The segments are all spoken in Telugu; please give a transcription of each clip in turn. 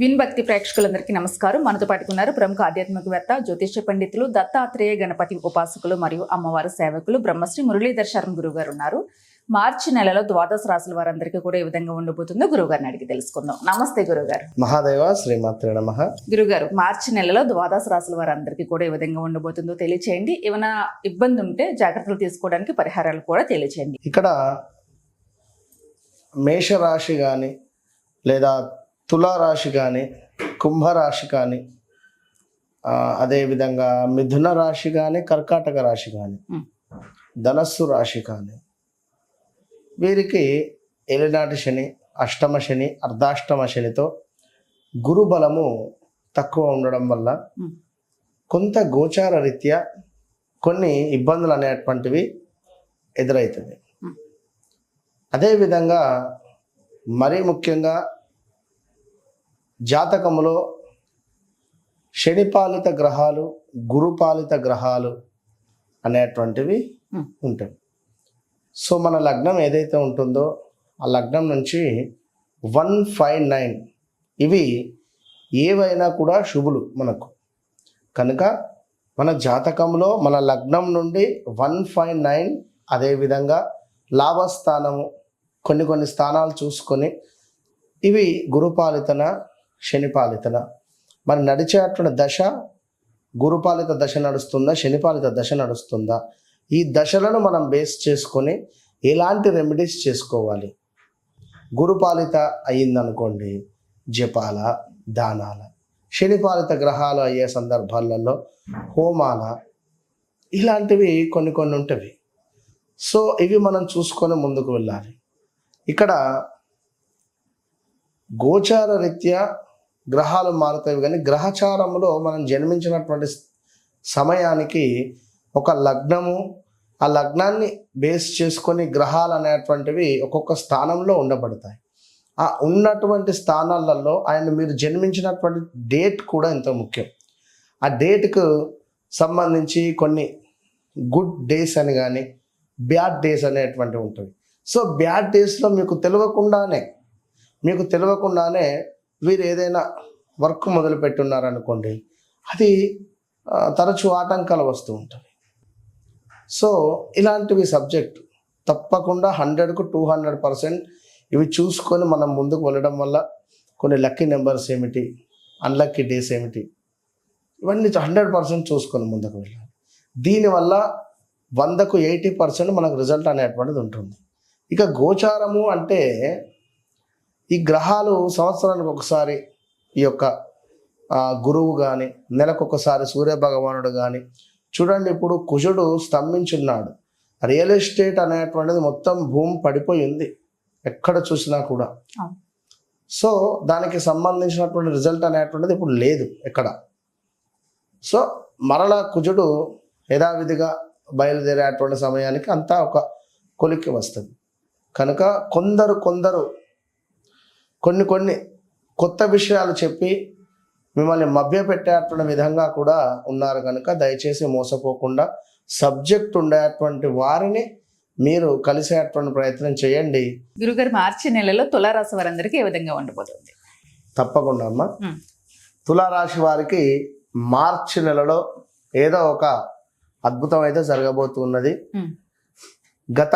విన్ భక్తి ప్రేక్షకులందరికీ నమస్కారం. మనతో పాటుకున్నారు ప్రముఖ ఆధ్యాత్మికవేత్త జ్యోతిష్య పండితులు దత్తాత్రేయ గణపతి ఉపాసకులు మరియు అమ్మవారి సేవకులు బ్రహ్మశ్రీ మురళీధర్ శర్మ గురువు గారు ఉన్నారు. మార్చి నెలలో ద్వాదశ రాశుల వారందరికీ కూడా ఏ విధంగా ఉండబోతుందో. గురువు గారిని అడిగి తెలుసుకుందాం. నమస్తే గురుగారు మహాదేవ శ్రీమాత్రే నమ. గురుగారు మార్చి నెలలో ద్వాదశ రాశుల వారందరికీ కూడా ఏ విధంగా ఉండబోతుందో తెలియచేయండి. ఏమైనా ఇబ్బంది ఉంటే జాగ్రత్తలు తీసుకోవడానికి పరిహారాలు కూడా తెలియచేయండి. ఇక్కడ మేషరాశి కానీ లేదా తులారాశి కానీ కుంభరాశి కానీ అదేవిధంగా మిథున రాశి కానీ కర్కాటక రాశి కానీ. ధనస్సు రాశి కానీ వీరికి ఏలినాటి శని అష్టమ శని అర్ధాష్టమ శనితో గురు బలము తక్కువ ఉండడం వల్ల. కొంత గోచార రీత్యా కొన్ని ఇబ్బందులు అనేటువంటివి ఎదురవుతుంది. అదేవిధంగా మరీ ముఖ్యంగా జాతకములో శనిపాలిత గ్రహాలు గురుపాలిత గ్రహాలు అనేటువంటివి మ్. ఉంటాయి సో మన లగ్నం ఏదైతే ఉంటుందో ఆ లగ్నం నుంచి వన్ ఫైవ్ నైన్ ఇవి ఏవైనా కూడా శుభులు మనకు కనుక మన జాతకంలో మన లగ్నం నుండి వన్ ఫైవ్ నైన్ అదేవిధంగా లాభస్థానము కొన్ని కొన్ని స్థానాలు చూసుకొని ఇవి గురుపాలితన శనిపాలితన మరి నడిచేటువంటి దశ గురుపాలిత దశ నడుస్తుందా శనిపాలిత దశ నడుస్తుందా? ఈ దశలను మనం బేస్ చేసుకొని ఎలాంటి రెమెడీస్ చేసుకోవాలి? గురుపాలిత అయిందనుకోండి జపాల దానాల. శనిపాలిత గ్రహాలు అయ్యే సందర్భాలలో హోమాల ఇలాంటివి కొన్ని కొన్ని ఉంటవి. సో ఇవి మనం చూసుకొని ముందుకు వెళ్ళాలి. ఇక్కడ గోచార రీత్యా గ్రహాలు మారుతాయి కానీ గ్రహచారంలో మనం జన్మించినటువంటి సమయానికి ఒక లగ్నము ఆ లగ్నాన్ని బేస్ చేసుకొని గ్రహాలు అనేటువంటివి ఒక్కొక్క స్థానంలో ఉండబడతాయి. ఆ ఉన్నటువంటి స్థానాలలో ఆయన మీరు జన్మించినటువంటి డేట్ కూడా ఎంతో ముఖ్యం. ఆ డేట్కు సంబంధించి కొన్ని గుడ్ డేస్ అని కానీ బ్యాడ్ డేస్ అనేటువంటివి ఉంటాయి సో బ్యాడ్ డేస్లో మీకు తెలియకుండానే మీకు తెలియకుండానే వీరు ఏదైనా వర్క్ మొదలు పెట్టున్నారనుకోండి అది తరచూ ఆటంకాలు వస్తూ ఉంటాయి సో ఇలాంటివి సబ్జెక్ట్ తప్పకుండా హండ్రెడ్కు టూ హండ్రెడ్ పర్సెంట్ ఇవి చూసుకొని మనం ముందుకు వెళ్ళడం వల్ల కొన్ని లక్కీ నెంబర్స్ ఏమిటి అన్లక్కీ డేస్ ఏమిటి ఇవన్నీ హండ్రెడ్ పర్సెంట్ చూసుకొని ముందుకు వెళ్ళాలి. దీనివల్ల వందకు ఎయిటీ పర్సెంట్ మనకు రిజల్ట్ అనేటువంటిది ఉంటుంది. ఇక గోచారము అంటే ఈ గ్రహాలు సంవత్సరానికి ఒకసారి ఈ యొక్క గురువు కానీ నెలకొకసారి సూర్య భగవానుడు కానీ చూడండి ఇప్పుడు కుజుడు స్తంభించున్నాడు. రియల్ ఎస్టేట్ అనేటువంటిది మొత్తం భూమి పడిపోయి ఉంది ఎక్కడ చూసినా కూడా. సో దానికి సంబంధించినటువంటి రిజల్ట్ అనేటువంటిది ఇప్పుడు లేదు ఎక్కడ. సో మరలా కుజుడు యథావిధిగా బయలుదేరేటువంటి సమయానికి అంతా ఒక కొలిక్కి వస్తుంది. కనుక కొందరు కొందరు కొన్ని కొన్ని కొత్త విషయాలు చెప్పి మిమ్మల్ని మభ్యపెట్టేటువంటి విధంగా కూడా ఉన్నారు కనుక దయచేసి మోసపోకుండా సబ్జెక్ట్ ఉండేటువంటి వారిని మీరు కలిసేటువంటి ప్రయత్నం చేయండి గురుగారు మార్చి నెలలో తులారాశి వారందరికీ ఏ విధంగా ఉండబోతుంది తప్పకుండా అమ్మ. తులారాశి వారికి మార్చి నెలలో ఏదో ఒక అద్భుతం అయితే జరగబోతున్నది. గత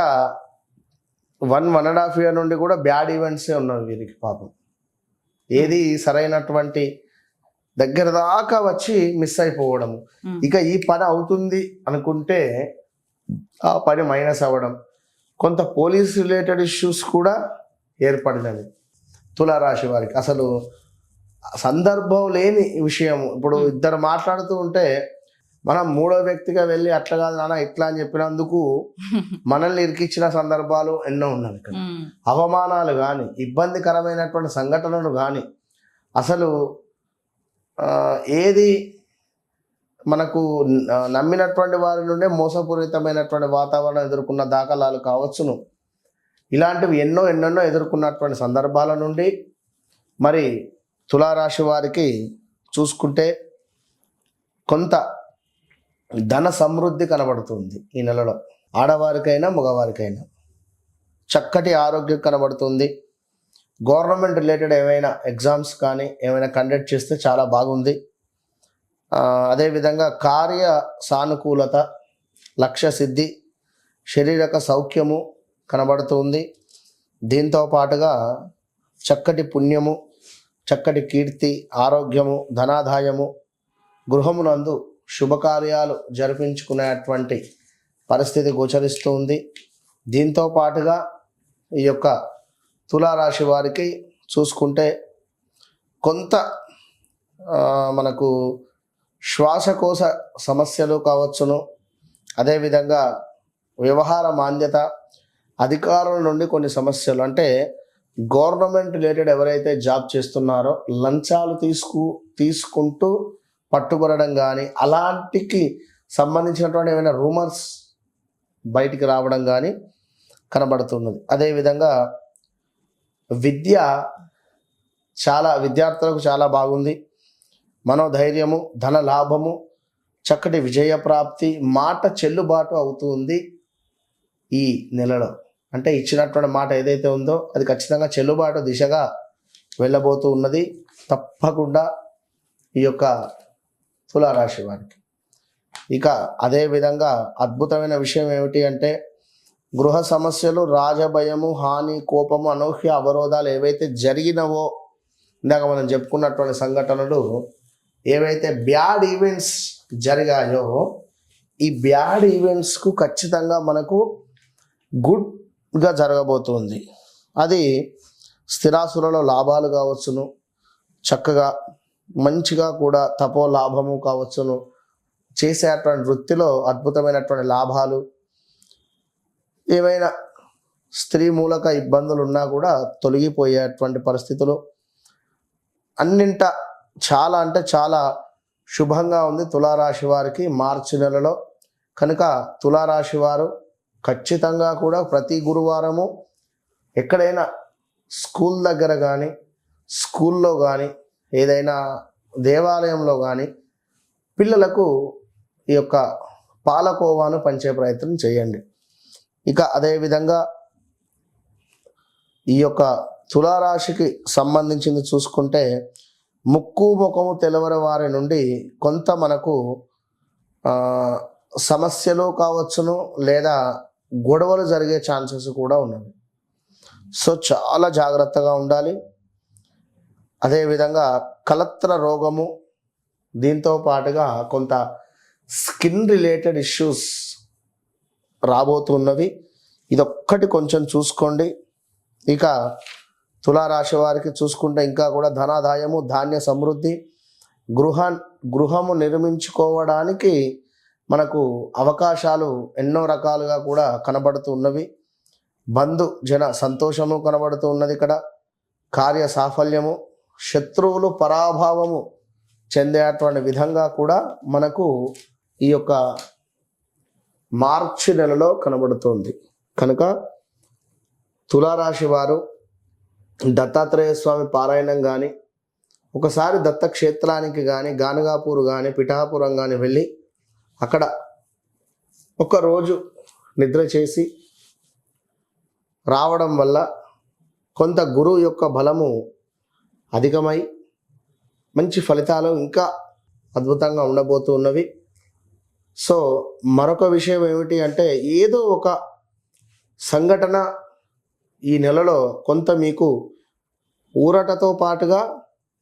one one and half year నుండి కూడా బ్యాడ్ ఈవెంట్సే ఉన్నవి వీరికి పాపం. ఏది సరైనటువంటి దగ్గర దాకా వచ్చి మిస్ అయిపోవడము. ఇక ఈ పని అవుతుంది అనుకుంటే ఆ పని మైనస్ అవ్వడం. కొంత పోలీస్ రిలేటెడ్ ఇష్యూస్ కూడా ఏర్పడినవి. తులారాశి వారికి. అసలు సందర్భం లేని విషయం ఇప్పుడు ఇద్దరు మాట్లాడుతూ ఉంటే మనం మూడో వ్యక్తిగా వెళ్ళి అట్లా కాదు నాన్న ఇట్లా అని చెప్పినందుకు మనల్ని ఇరికిచ్చిన సందర్భాలు ఎన్నో ఉన్నవి ఇక్కడ. అవమానాలు కానీ ఇబ్బందికరమైనటువంటి సంఘటనలు కానీ అసలు ఏది మనకు నమ్మినటువంటి వారి నుండే మోసపూరితమైనటువంటి వాతావరణం ఎదుర్కొన్న దాఖలాలు కావచ్చును ఇలాంటివి ఎన్నో ఎన్నెన్నో ఎదుర్కొన్నటువంటి సందర్భాల నుండి మరి తులారాశి వారికి చూసుకుంటే కొంత ధన సమృద్ధి కనబడుతుంది ఈ నెలలో. ఆడవారికైనా మగవారికైనా. చక్కటి ఆరోగ్యం కనబడుతుంది. గవర్నమెంట్ రిలేటెడ్ ఏమైనా ఎగ్జామ్స్ కానీ ఏమైనా కండక్ట్ చేస్తే చాలా బాగుంది. అదేవిధంగా కార్య సానుకూలత లక్ష్య సిద్ధి శరీరక సౌఖ్యము కనబడుతుంది. దీంతో పాటుగా చక్కటి పుణ్యము చక్కటి కీర్తి ఆరోగ్యము ధనాదాయము గృహమునందు శుభకార్యాలు జరిపించుకునేటువంటి పరిస్థితి గోచరిస్తుంది. దీంతో పాటుగా ఈ యొక్క తులారాశి వారికి చూసుకుంటే కొంత మనకు శ్వాసకోశ సమస్యలు కావచ్చును. అదేవిధంగా వ్యవహార మాన్యత అధికారుల నుండి కొన్ని సమస్యలు. అంటే గవర్నమెంట్ రిలేటెడ్ ఎవరైతే జాబ్ చేస్తున్నారో లంచాలు తీసుకు తీసుకుంటూ పట్టుబడడం కానీ అలాంటికి సంబంధించినటువంటి ఏమైనా రూమర్స్ బయటికి రావడం కానీ కనబడుతున్నది. అదేవిధంగా విద్య చాలా విద్యార్థులకు చాలా బాగుంది. మనోధైర్యము ధన లాభము చక్కటి విజయ ప్రాప్తి మాట చెల్లుబాటు అవుతుంది ఈ నెలలో. అంటే ఇచ్చినటువంటి మాట ఏదైతే ఉందో అది ఖచ్చితంగా చెల్లుబాటు దిశగా వెళ్ళబోతూ ఉన్నది. తప్పకుండా ఈ యొక్క తులారాశి వారికి. ఇక అదే విధంగా అద్భుతమైన విషయం ఏమిటి అంటే గృహ సమస్యలు రాజభయము హాని కోపము అనూహ్య అవరోధాలు ఏవైతే జరిగినవో ఇందాక మనం చెప్పుకున్నటువంటి సంఘటనలు ఏవైతే బ్యాడ్ ఈవెంట్స్ జరిగాయో ఈ బ్యాడ్ ఈవెంట్స్కు ఖచ్చితంగా మనకు గుడ్గా జరగబోతుంది. అది స్థిరాసులలో లాభాలు కావచ్చును చక్కగా మంచిగా కూడా తపో లాభము కావచ్చును. చేసేటువంటి వృత్తిలో అద్భుతమైనటువంటి లాభాలు. ఏమైనా స్త్రీ మూలక ఇబ్బందులు ఉన్నా కూడా తొలగిపోయేటువంటి పరిస్థితులు. అన్నింట చాలా అంటే చాలా శుభంగా ఉంది తులారాశి వారికి మార్చి నెలలో. కనుక తులారాశి వారు ఖచ్చితంగా కూడా ప్రతి గురువారము ఎక్కడైనా స్కూల్ దగ్గర కానీ స్కూల్లో కానీ ఏదైనా దేవాలయంలో కానీ పిల్లలకు ఈ యొక్క పాలకోవాను పంచే ప్రయత్నం చేయండి. ఇక అదేవిధంగా ఈ యొక్క తులారాశికి సంబంధించింది చూసుకుంటే ముక్కు ముఖము తెలవని వారి నుండి కొంత మనకు సమస్యలు కావచ్చును లేదా గొడవలు జరిగే ఛాన్సెస్ కూడా ఉన్నవి. సో చాలా జాగ్రత్తగా ఉండాలి. అదేవిధంగా కలత్ర రోగము దీంతో పాటుగా కొంత స్కిన్ రిలేటెడ్ ఇష్యూస్ రాబోతున్నవి. ఇదొక్కటి కొంచెం చూసుకోండి. ఇక తులారాశి వారికి చూసుకుంటే ఇంకా కూడా ధనాదాయము ధాన్య సమృద్ధి గృహ గృహము నిర్మించుకోవడానికి మనకు అవకాశాలు ఎన్నో రకాలుగా కూడా కనబడుతూ ఉన్నవి. బంధు జన సంతోషము కనబడుతూ ఉన్నది ఇక్కడ. కార్య సాఫల్యము శత్రువులు పరాభావము చెందేటువంటి విధంగా కూడా మనకు ఈ యొక్క మార్చి నెలలో కనబడుతోంది. కనుక తులారాశి వారు దత్తాత్రేయ స్వామి పారాయణం కానీ ఒకసారి దత్తక్షేత్రానికి కానీ గానగాపూర్ కానీ పిఠాపురం కానీ వెళ్ళి అక్కడ ఒక రోజు నిద్ర చేసి రావడం వల్ల కొంత గురువు యొక్క బలము అధికమై మంచి ఫలితాలు ఇంకా అద్భుతంగా ఉండబోతూ ఉన్నవి. సో మరొక విషయం ఏమిటి అంటే ఏదో ఒక సంఘటన ఈ నెలలో కొంత మీకు ఊరటతో పాటుగా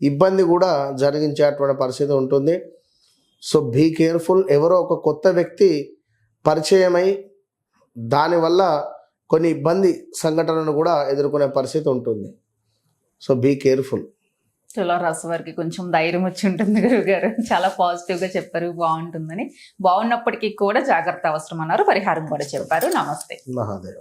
ఇబ్బంది కూడా జరిగించేటువంటి పరిస్థితి ఉంటుంది. సో బీ కేర్ఫుల్ ఎవరో ఒక కొత్త వ్యక్తి పరిచయమై దానివల్ల కొన్ని ఇబ్బంది సంఘటనను కూడా ఎదుర్కొనే పరిస్థితి ఉంటుంది. సో బీ కేర్ఫుల్ తులారాశి వారికి కొంచెం ధైర్యం వచ్చి ఉంటుంది గురువు గారు. చాలా పాజిటివ్గా చెప్పారు బాగుంటుందని. బాగున్నప్పటికీ కూడా జాగ్రత్త అవసరం అన్నారు. పరిహారం కూడా చెప్పారు. నమస్తే. మహాదేవ్.